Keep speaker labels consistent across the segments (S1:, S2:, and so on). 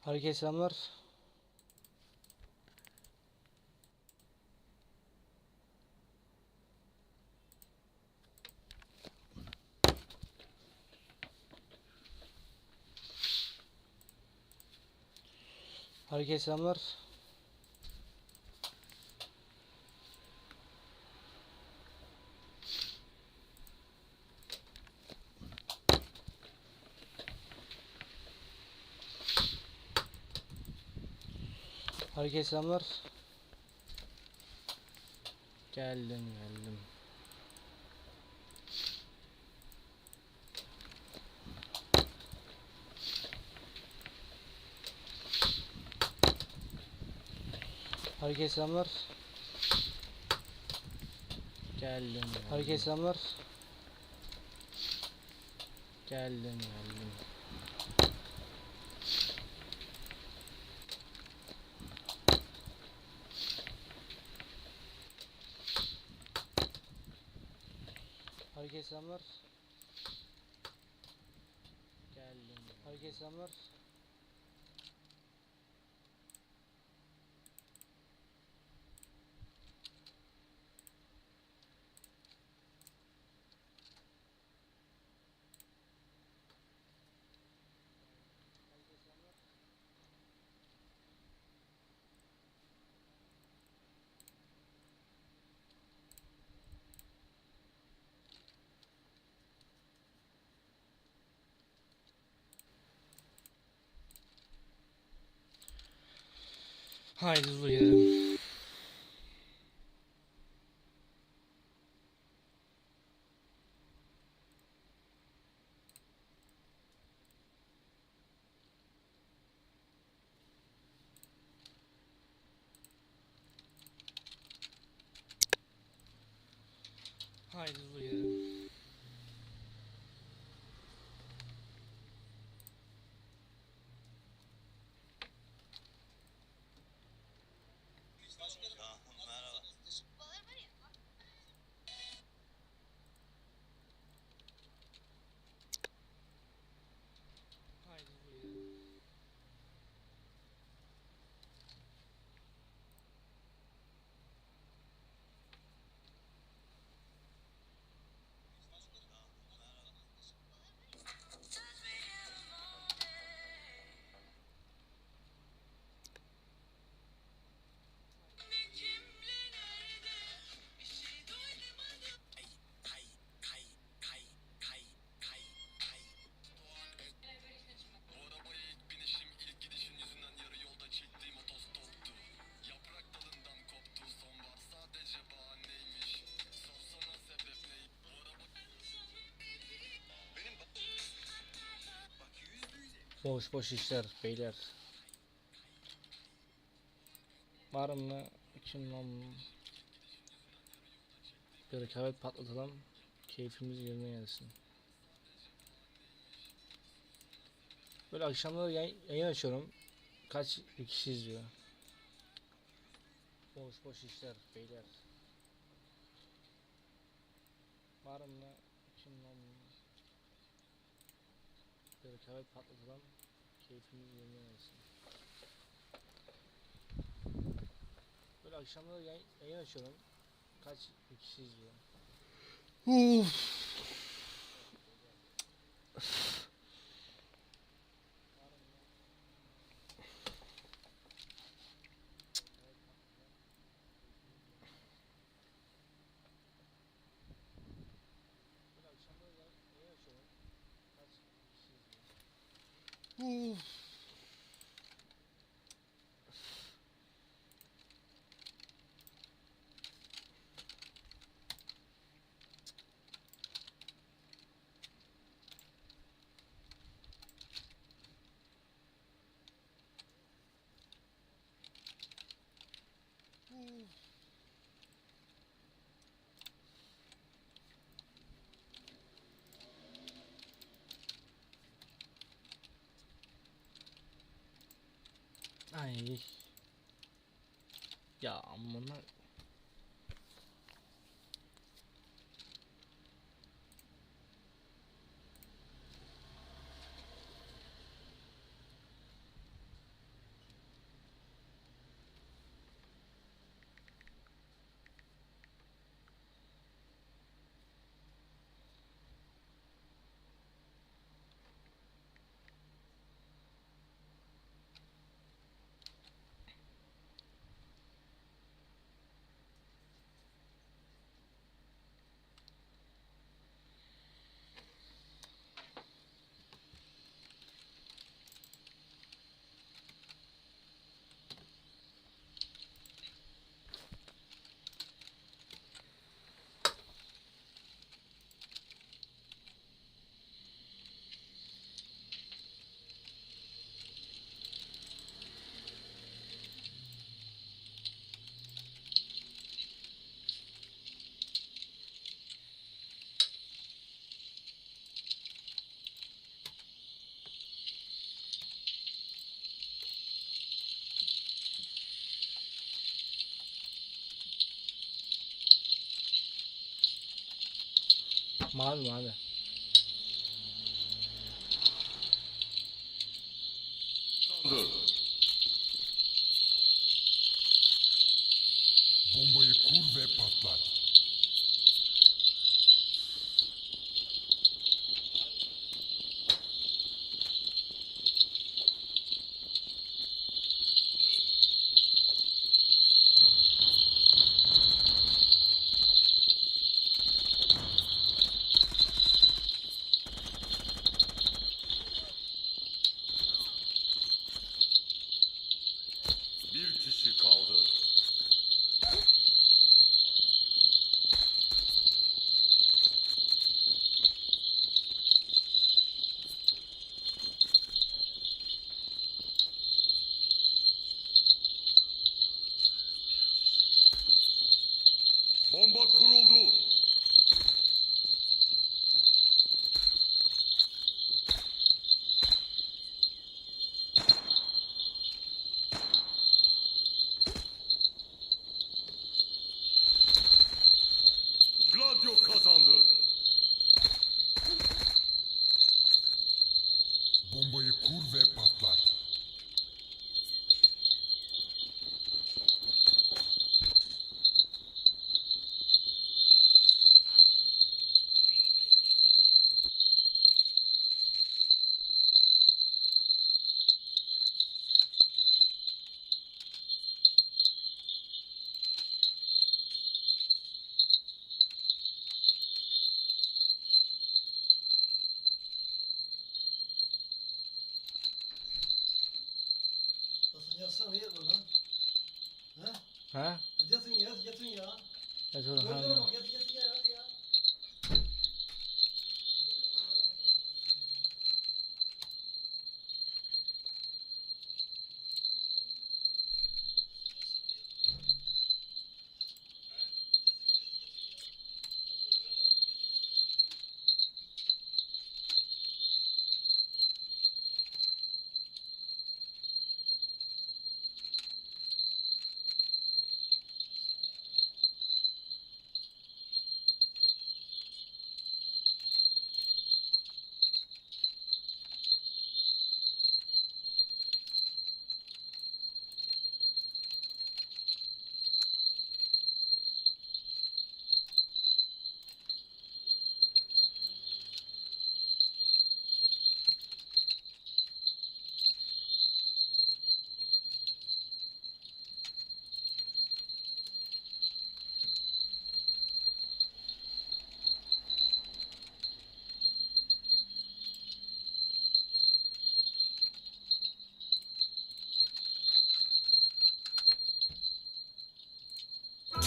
S1: Herkese selamlar. Herkese selamlar. Herkese selamlar. Geldim geldim. Herkese selamlar. Geldim. geldim. Herkese selamlar. Geldim geldim. Herkese selamlar. Geldim. Herkese selamlar. Haydi hızlı. Haydi hızlı. Boş boş işler beyler. Var mı? Kim lan? Bir rekabet patlatalım. Keyfimiz yerine gelsin. Böyle akşamları yay- yayın açıyorum. Kaç kişi izliyor? Boş boş işler beyler. Var mı? Kim lan? Bir rekabet patlatalım. Keyfimiz yerine gelsin. Böyle akşamları yay- yayın açıyorum. Kaç bir kişi izliyor? Böyle akşamları yay- yayın açıyorum. Kaç kişi izliyor? Ay. Ya amına. 完
S2: 了完了啊！啊！啊！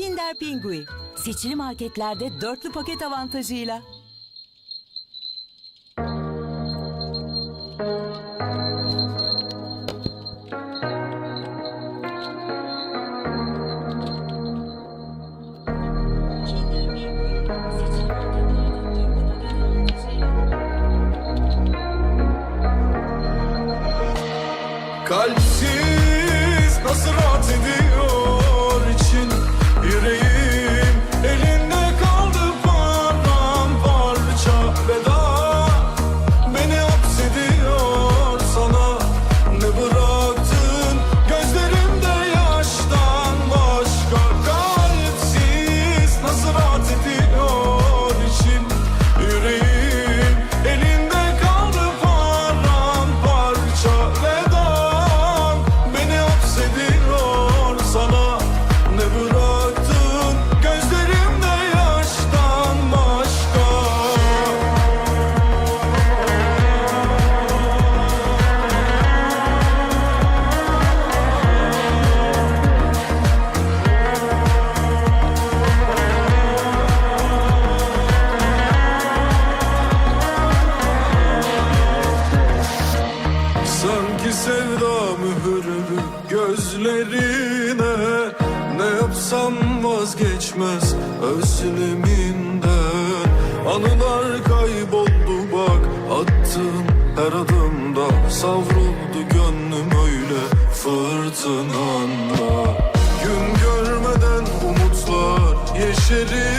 S3: Kinder Pingui. Seçili marketlerde dörtlü paket avantajıyla.
S4: Vazgeçmez özleminden. Anılar kayboldu bak attığım her adımda. Savruldu gönlüm öyle fırtınanda Gün görmeden umutlar yeşerir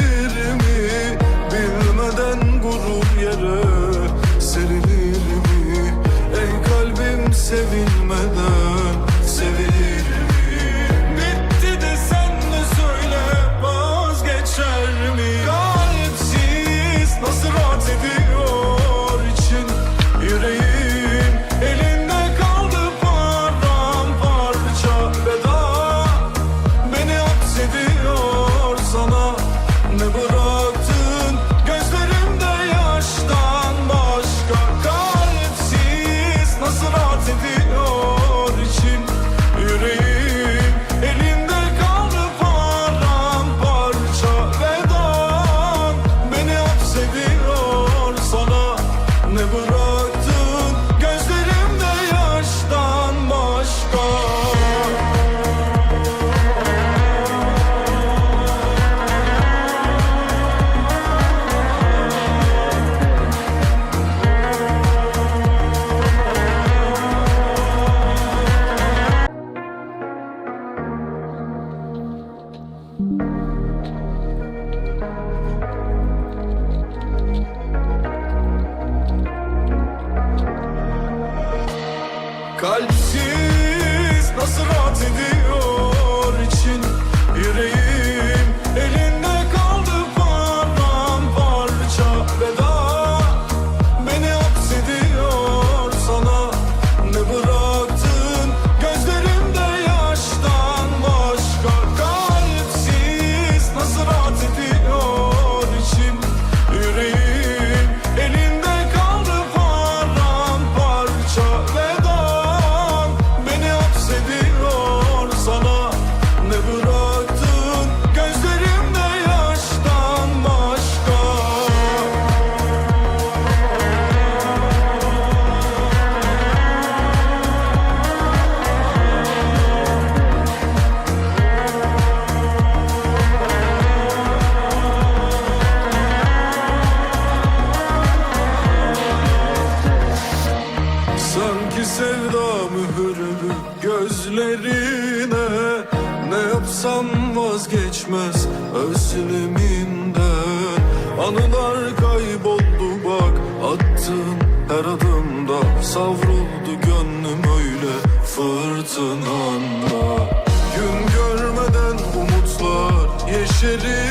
S3: fırtınanda Gün görmeden umutlar yeşerir